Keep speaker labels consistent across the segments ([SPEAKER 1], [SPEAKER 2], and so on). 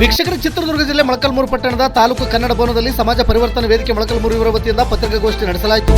[SPEAKER 1] ವೀಕ್ಷಕರ ಚಿತ್ರದುರ್ಗ ಜಿಲ್ಲೆ ಮೊಳಕಲ್ಮೂರು ಪಟ್ಟಣದ ತಾಲೂಕು ಕನ್ನಡ ಭವನದಲ್ಲಿ ಸಮಾಜ ಪರಿವರ್ತನೆ ವೇದಿಕೆ ಮೊಳಕಲ್ಮೂರು ಇವರ ವತಿಯಿಂದ ಪತ್ರಿಕಾಗೋಷ್ಠಿ ನಡೆಸಲಾಯಿತು.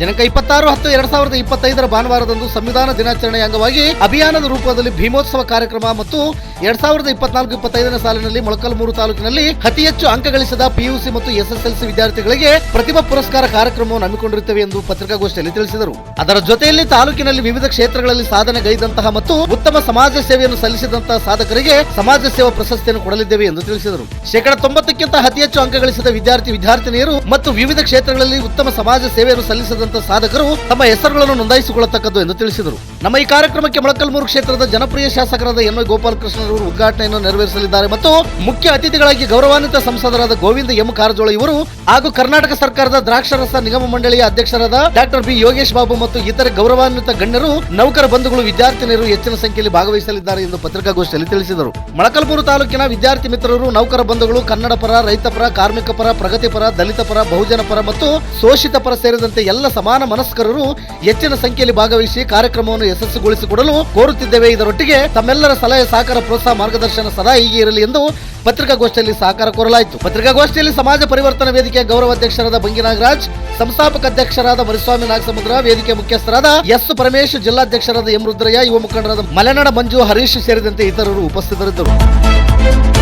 [SPEAKER 1] ದಿನಾಂಕ ಇಪ್ಪತ್ತಾರು ಹತ್ತು ಎರಡ್ ಸಾವಿರದ ಇಪ್ಪತ್ತೈದರ ಭಾನುವಾರದಂದು ಸಂವಿಧಾನ ದಿನಾಚರಣೆಯ ಅಂಗವಾಗಿ ಅಭಿಯಾನದ ರೂಪದಲ್ಲಿ ಭೀಮೋತ್ಸವ ಕಾರ್ಯಕ್ರಮ ಮತ್ತು ಎರಡ್ ಸಾವಿರದ ಇಪ್ಪತ್ನಾಲ್ಕು ಇಪ್ಪತ್ತೈದನೇ ಸಾಲಿನಲ್ಲಿ ಮೊಳಕಲ್ಮೂರು ತಾಲೂಕಿನಲ್ಲಿ ಅತಿ ಹೆಚ್ಚು ಅಂಕ ಗಳಿಸಿದ ಪಿಯುಸಿ ಮತ್ತು ಎಸ್ಎಸ್ಎಲ್ಸಿ ವಿದ್ಯಾರ್ಥಿಗಳಿಗೆ ಪ್ರತಿಭಾ ಪುರಸ್ಕಾರ ಕಾರ್ಯಕ್ರಮವನ್ನು ಹಮ್ಮಿಕೊಂಡಿರುತ್ತೇವೆ ಎಂದು ಪತ್ರಿಕಾಗೋಷ್ಠಿಯಲ್ಲಿ ತಿಳಿಸಿದರು. ಅದರ ಜೊತೆಯಲ್ಲಿ ತಾಲೂಕಿನಲ್ಲಿ ವಿವಿಧ ಕ್ಷೇತ್ರಗಳಲ್ಲಿ ಸಾಧನೆ ಗೈದಂತಹ ಮತ್ತು ಉತ್ತಮ ಸಮಾಜ ಸೇವೆಯನ್ನು ಸಲ್ಲಿಸಿದಂತಹ ಸಾಧಕರಿಗೆ ಸಮಾಜ ಸೇವಾ ಪ್ರಶಸ್ತಿಯನ್ನು ಕೊಡಲಿದ್ದೇವೆ ಎಂದು ತಿಳಿಸಿದರು. ಶೇಕಡ ತೊಂಬತ್ತಕ್ಕಿಂತ ಅತಿ ಹೆಚ್ಚು ಅಂಕ ಗಳಿಸಿದ ವಿದ್ಯಾರ್ಥಿ ವಿದ್ಯಾರ್ಥಿನಿಯರು ಮತ್ತು ವಿವಿಧ ಕ್ಷೇತ್ರಗಳಲ್ಲಿ ಉತ್ತಮ ಸಮಾಜ ಸೇವೆಯನ್ನು ಸಲ್ಲಿಸಿದಂತಹ ಸಾಧಕರು ತಮ್ಮ ಹೆಸರುಗಳನ್ನು ನೋಂದಾಯಿಸಿಕೊಳ್ಳತಕ್ಕದ್ದು ಎಂದು ತಿಳಿಸಿದರು. ನಮ್ಮ ಈ ಕಾರ್ಯಕ್ರಮಕ್ಕೆ ಮೊಳಕಲ್ಮೂರು ಕ್ಷೇತ್ರದ ಜನಪ್ರಿಯ ಶಾಸಕರಾದ ಎನ್ ವೈ ಗೋಪಾಲಕೃಷ್ಣರವರು ಉದ್ಘಾಟನೆಯನ್ನು ನೆರವೇರಿಸಲಿದ್ದಾರೆ ಮತ್ತು ಮುಖ್ಯ ಅತಿಥಿಗಳಾಗಿ ಗೌರವಾನ್ವಿತ ಸಂಸದರಾದ ಗೋವಿಂದ ಎಂ ಕಾರಜೋಳ ಇವರು ಹಾಗೂ ಕರ್ನಾಟಕ ಸರ್ಕಾರದ ದ್ರಾಕ್ಷರಸ ನಿಗಮ ಮಂಡಳಿಯ ಅಧ್ಯಕ್ಷರಾದ ಡಾಕ್ಟರ್ ಬಿ ಯೋಗೇಶ್ ಬಾಬು ಮತ್ತು ಇತರೆ ಗೌರವಾನ್ವಿತ ಗಣ್ಯರು, ನೌಕರ ಬಂಧುಗಳು, ವಿದ್ಯಾರ್ಥಿನಿಯರು ಹೆಚ್ಚಿನ ಸಂಖ್ಯೆಯಲ್ಲಿ ಭಾಗವಹಿಸಲಿದ್ದಾರೆ ಎಂದು ಪತ್ರಿಕಾಗೋಷ್ಠಿಯಲ್ಲಿ ತಿಳಿಸಿದರು. ಮೊಳಕಲ್ಮೂರು ತಾಲೂಕಿನ ವಿದ್ಯಾರ್ಥಿ ಮಿತ್ರರು, ನೌಕರ ಬಂಧುಗಳು, ಕನ್ನಡ ಪರ, ರೈತ ಪರ, ಕಾರ್ಮಿಕ ಪರ, ಪ್ರಗತಿ ಪರ, ದಲಿತ ಪರ, ಬಹುಜನ ಪರ ಮತ್ತು ಶೋಷಿತ ಪರ ಸೇರಿದಂತೆ ಎಲ್ಲ ಸಮಾನ ಮನಸ್ಕರರು ಹೆಚ್ಚಿನ ಸಂಖ್ಯೆಯಲ್ಲಿ ಭಾಗವಹಿಸಿ ಕಾರ್ಯಕ್ರಮವನ್ನು ಯಶಸ್ಸುಗೊಳಿಸಿಕೊಡಲು ಕೋರುತ್ತಿದ್ದೇವೆ. ಇದರೊಟ್ಟಿಗೆ ತಮ್ಮೆಲ್ಲರ ಸಲಹೆ ಸಹಕಾರ ಪ್ರೋತ್ಸಾಹ ಮಾರ್ಗದರ್ಶನ ಸದಾ ಹೀಗೆ ಇರಲಿ ಎಂದು ಪತ್ರಿಕಾಗೋಷ್ಠಿಯಲ್ಲಿ ಸಹಕಾರ ಕೋರಲಾಯಿತು. ಪತ್ರಿಕಾಗೋಷ್ಠಿಯಲ್ಲಿ ಸಮಾಜ ಪರಿವರ್ತನಾ ವೇದಿಕೆಯ ಗೌರವ ಅಧ್ಯಕ್ಷರಾದ ಬಂಗಿ ನಾಗರಾಜ್ ಸಂಸ್ಥಾಪಕ ಅಧ್ಯಕ್ಷರಾದ ಮರಿಸ್ವಾಮಿ ನಾಗಸಮುದ್ರ, ವೇದಿಕೆ ಮುಖ್ಯಸ್ಥರಾದ ಎಸ್ ಪರಮೇಶ್, ಜಿಲ್ಲಾಧ್ಯಕ್ಷರಾದ ಎಂ ರುದ್ರಯ್ಯ, ಯುವ ಮುಖಂಡರಾದ ಮಲೆನಾಡ ಮಂಜು, ಹರೀಶ್ ಸೇರಿದಂತೆ ಇತರರು ಉಪಸ್ಥಿತರಿದ್ದರು.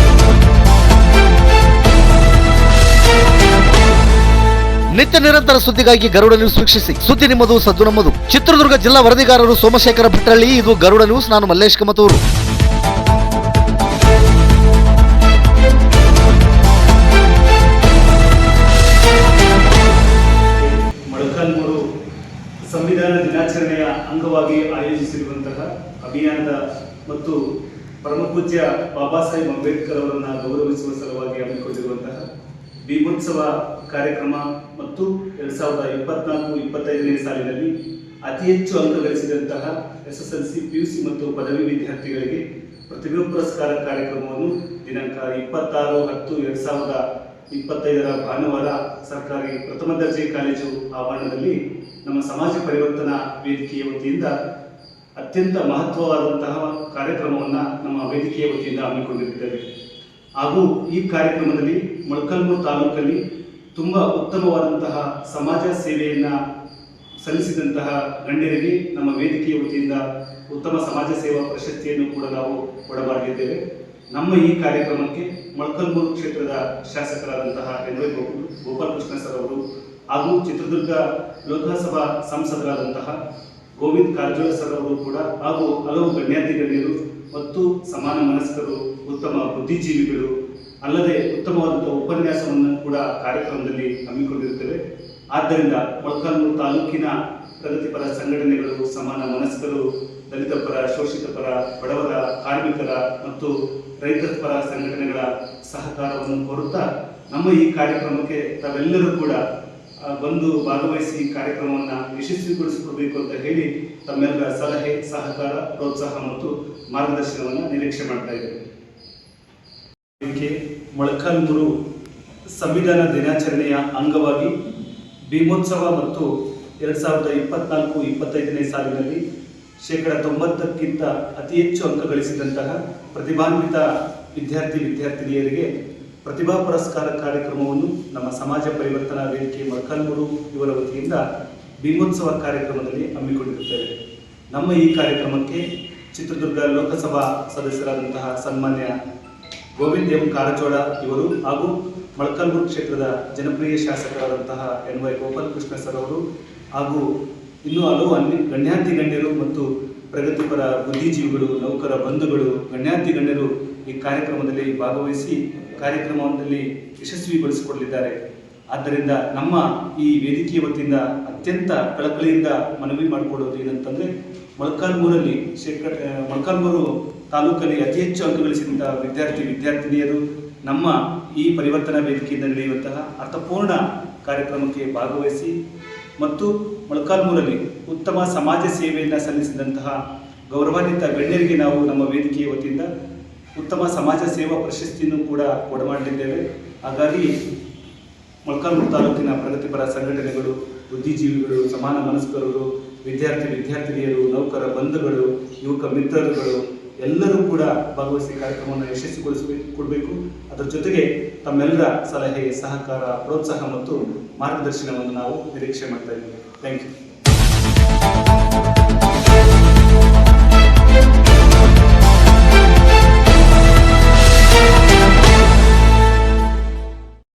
[SPEAKER 1] ನಿತ್ಯ ನಿರಂತರ ಸುದ್ದಿಗಾಗಿ ಗರುಡ ನ್ಯೂಸ್ ವೀಕ್ಷಿಸಿ. ಸುದ್ದಿ ನಿಮ್ಮದು, ಸದ್ದು ನಮ್ಮದು. ಚಿತ್ರದುರ್ಗ ಜಿಲ್ಲಾ ವರದಿಗಾರರು ಸೋಮಶೇಖರ ಭಟ್ರಳ್ಳಿ, ಇದು ಗರುಡ ನ್ಯೂಸ್ ನಾನು ಮಲ್ಲೇಶ್ ಕಮತೂರು.
[SPEAKER 2] ಸಂವಿಧಾನ ದಿನಾಚರಣೆಯ ಅಂಗವಾಗಿ ಆಯೋಜಿಸಿರುವಂತಹ ಅಭಿಯಾನದ ಮತ್ತು ಪರಮಪೂಜ್ಯ ಬಾಬಾ ಸಾಹೇಬ್ ಅಂಬೇಡ್ಕರ್ ಅವರನ್ನ ಗೌರವಿಸುವ ಸಲುವಾಗಿ ಹಮ್ಮಿಕೊಂಡಿರುವಂತಹ ಭೀಮೋತ್ಸವ ಕಾರ್ಯಕ್ರಮ ಮತ್ತು ಎರಡ್ ಸಾವಿರದ ಇಪ್ಪತ್ನಾಲ್ಕು, ಇಪ್ಪತ್ತೈದನೇ ಸಾಲಿನಲ್ಲಿ ಅತಿ ಹೆಚ್ಚು ಅಂಕ ಗಳಿಸಿದಂತಹ S S L C P U C ಮತ್ತು ಪದವಿ ವಿದ್ಯಾರ್ಥಿಗಳಿಗೆ ಪ್ರತಿಭಾ ಪುರಸ್ಕಾರ ಕಾರ್ಯಕ್ರಮವನ್ನು ದಿನಾಂಕ ಇಪ್ಪತ್ತಾರು ಹತ್ತು ಎರಡ್ ಸಾವಿರದ ಇಪ್ಪತ್ತೈದರ ಭಾನುವಾರ ಸರ್ಕಾರಿ ಪ್ರಥಮ ದರ್ಜೆ ಕಾಲೇಜು ಆವರಣದಲ್ಲಿ ನಮ್ಮ ಸಮಾಜ ಪರಿವರ್ತನಾ ವೇದಿಕೆಯ ವತಿಯಿಂದ ಅತ್ಯಂತ ಮಹತ್ವವಾದಂತಹ ಕಾರ್ಯಕ್ರಮವನ್ನು ನಮ್ಮ ವೇದಿಕೆಯ ವತಿಯಿಂದ ಹಮ್ಮಿಕೊಂಡಿದ್ದೇವೆ. ಹಾಗೂ ಈ ಕಾರ್ಯಕ್ರಮದಲ್ಲಿ ಮೊಳಕಲ್ಮೂರು ತಾಲೂಕಲ್ಲಿ ತುಂಬ ಉತ್ತಮವಾದಂತಹ ಸಮಾಜ ಸೇವೆಯನ್ನು ಸಲ್ಲಿಸಿದಂತಹ ಗಣ್ಯರಿಗೆ ನಮ್ಮ ವೇದಿಕೆಯ ವತಿಯಿಂದ ಉತ್ತಮ ಸಮಾಜ ಸೇವಾ ಪ್ರಶಸ್ತಿಯನ್ನು ಕೂಡ ನಾವು ಕೊಡಬಾರದಿದ್ದೇವೆ. ನಮ್ಮ ಈ ಕಾರ್ಯಕ್ರಮಕ್ಕೆ ಮೊಳಕಲ್ಮೂರು ಕ್ಷೇತ್ರದ ಶಾಸಕರಾದಂತಹ ಎನ್ವೈ ಗೋಪಾಲಕೃಷ್ಣ ಸರ್ ಅವರು ಹಾಗೂ ಚಿತ್ರದುರ್ಗ ಲೋಕಸಭಾ ಸಂಸದರಾದಂತಹ ಗೋವಿಂದ್ ಕಾರಜೋಳ ಸರ್ ಅವರು ಕೂಡ ಹಾಗೂ ಹಲವು ಗಣ್ಯಾತಿ ಮತ್ತು ಸಮಾನ ಮನಸ್ಕರು, ಉತ್ತಮ ಬುದ್ಧಿಜೀವಿಗಳು, ಅಲ್ಲದೆ ಉತ್ತಮವಾದಂತಹ ಉಪನ್ಯಾಸವನ್ನು ಕೂಡ ಕಾರ್ಯಕ್ರಮದಲ್ಲಿ ಹಮ್ಮಿಕೊಂಡಿರುತ್ತೇವೆ. ಆದ್ದರಿಂದ ಮೊಳಕಾಲ್ಮೂರು ತಾಲೂಕಿನ ಪ್ರಗತಿಪರ ಸಂಘಟನೆಗಳು, ಸಮಾನ ಮನಸ್ಕರು, ದಲಿತ ಪರ, ಶೋಷಿತ ಪರ, ಬಡವರ, ಕಾರ್ಮಿಕರ ಮತ್ತು ರೈತರ ಪರ ಸಂಘಟನೆಗಳ ಸಹಕಾರವನ್ನು ಕೋರುತ್ತಾ ನಮ್ಮ ಈ ಕಾರ್ಯಕ್ರಮಕ್ಕೆ ತಾವೆಲ್ಲರೂ ಕೂಡ ಬಂದು ಭಾಗವಹಿಸಿ ಕಾರ್ಯಕ್ರಮವನ್ನು ಯಶಸ್ವಿಗೊಳಿಸಿಕೊಡ್ಬೇಕು ಅಂತ ಹೇಳಿ ತಮ್ಮೆಲ್ಲರ ಸಲಹೆ, ಸಹಕಾರ, ಪ್ರೋತ್ಸಾಹ ಮತ್ತು ಮಾರ್ಗದರ್ಶನವನ್ನು ನಿರೀಕ್ಷೆ ಮಾಡ್ತಾ ಇದ್ದೇವೆ. ಮೊಳಕಾಲ್ಮೂರು ಸಂವಿಧಾನ ದಿನಾಚರಣೆಯ ಅಂಗವಾಗಿ ಭೀಮೋತ್ಸವ ಮತ್ತು ಎರಡು ಸಾವಿರದ ಇಪ್ಪತ್ನಾಲ್ಕು, ಇಪ್ಪತ್ತೈದನೇ ಸಾಲಿನಲ್ಲಿ ಶೇಕಡ ತೊಂಬತ್ತಕ್ಕಿಂತ ಅತಿ ಹೆಚ್ಚು ಅಂಕ ಗಳಿಸಿದಂತಹ ಪ್ರತಿಭಾನ್ವಿತ ವಿದ್ಯಾರ್ಥಿ, ವಿದ್ಯಾರ್ಥಿನಿಯರಿಗೆ ಪ್ರತಿಭಾ ಪುರಸ್ಕಾರ ಕಾರ್ಯಕ್ರಮವನ್ನು ನಮ್ಮ ಸಮಾಜ ಪರಿವರ್ತನಾ ವೇದಿಕೆ ಮೊಳಕಾಲ್ಮೂರು ಇವರ ವತಿಯಿಂದ ಭೀಮೋತ್ಸವ ಕಾರ್ಯಕ್ರಮದಲ್ಲಿ ಹಮ್ಮಿಕೊಂಡಿರುತ್ತೇವೆ. ನಮ್ಮ ಈ ಕಾರ್ಯಕ್ರಮಕ್ಕೆ ಚಿತ್ರದುರ್ಗ ಲೋಕಸಭಾ ಸದಸ್ಯರಾದಂತಹ ಸನ್ಮಾನ್ಯ ಗೋವಿಂದ್ ಎಂ ಕಾರಜೋಳ ಇವರು ಹಾಗೂ ಮಳಕಲ್ಮೂರು ಕ್ಷೇತ್ರದ ಜನಪ್ರಿಯ ಶಾಸಕರಾದಂತಹ ಎನ್ ವೈ ಗೋಪಾಲಕೃಷ್ಣ ಸರ್ ಅವರು ಹಾಗೂ ಇನ್ನೂ ಹಲವು ಅನ್ಯ ಗಣ್ಯಾತಿ ಗಣ್ಯರು ಮತ್ತು ಪ್ರಗತಿಪರ ಬುದ್ಧಿಜೀವಿಗಳು, ನೌಕರ ಬಂಧುಗಳು ಗಣ್ಯಾತಿ ಗಣ್ಯರು ಈ ಕಾರ್ಯಕ್ರಮದಲ್ಲಿ ಭಾಗವಹಿಸಿ ಕಾರ್ಯಕ್ರಮದಲ್ಲಿ ಯಶಸ್ವಿಗೊಳಿಸಿಕೊಡಲಿದ್ದಾರೆ. ಆದ್ದರಿಂದ ನಮ್ಮ ಈ ವೇದಿಕೆಯ ವತಿಯಿಂದ ಅತ್ಯಂತ ಕಳಕಳಿಯಿಂದ ಮನವಿ ಮಾಡಿಕೊಳ್ಳೋದು ಏನಂತಂದ್ರೆ ಮೊಳಕಾಲ್ಮೂರಲ್ಲಿ ಶೇಕಡ ಮೊಳಕಾಲ್ಮೂರು ತಾಲೂಕಲ್ಲಿ ಅತಿ ಹೆಚ್ಚು ಅಂಕ ಗಳಿಸಿದಂತಹ ವಿದ್ಯಾರ್ಥಿ, ವಿದ್ಯಾರ್ಥಿನಿಯರು ನಮ್ಮ ಈ ಪರಿವರ್ತನಾ ವೇದಿಕೆಯಿಂದ ನಡೆಯುವಂತಹ ಅರ್ಥಪೂರ್ಣ ಕಾರ್ಯಕ್ರಮಕ್ಕೆ ಭಾಗವಹಿಸಿ ಮತ್ತು ಮೊಳಕಾಲ್ಮೂರಲ್ಲಿ ಉತ್ತಮ ಸಮಾಜ ಸೇವೆಯನ್ನು ಸಲ್ಲಿಸಿದಂತಹ ಗೌರವಾನ್ವಿತ ಗಣ್ಯರಿಗೆ ನಾವು ನಮ್ಮ ವೇದಿಕೆಯ ವತಿಯಿಂದ ಉತ್ತಮ ಸಮಾಜ ಸೇವಾ ಪ್ರಶಸ್ತಿಯನ್ನು ಕೂಡ ಕೊಡಮಾಡಲಿದ್ದೇವೆ. ಹಾಗಾಗಿ ಮೊಳಕಾಲ್ಮೂರು ತಾಲೂಕಿನ ಪ್ರಗತಿಪರ ಸಂಘಟನೆಗಳು, ಬುದ್ಧಿಜೀವಿಗಳು, ಸಮಾನ ಮನಸ್ಕರರು ವಿದ್ಯಾರ್ಥಿ ವಿದ್ಯಾರ್ಥಿನಿಯರು, ನೌಕರ ಬಂಧುಗಳು, ಯುವಕ ಮಿತ್ರರುಗಳು ಎಲ್ಲರೂ ಕೂಡ ಭಾಗವಹಿಸಿ ಕಾರ್ಯಕ್ರಮವನ್ನು ಯಶಸ್ವಿಗೊಳಿಸಬೇಕು, ಕೊಡಬೇಕು. ಅದರ ಜೊತೆಗೆ ತಮ್ಮೆಲ್ಲರ ಸಲಹೆ, ಸಹಕಾರ, ಪ್ರೋತ್ಸಾಹ ಮತ್ತು ಮಾರ್ಗದರ್ಶನವನ್ನು ನಾವು ನಿರೀಕ್ಷೆ ಮಾಡ್ತಾ ಇದ್ದೀವಿ. Thank you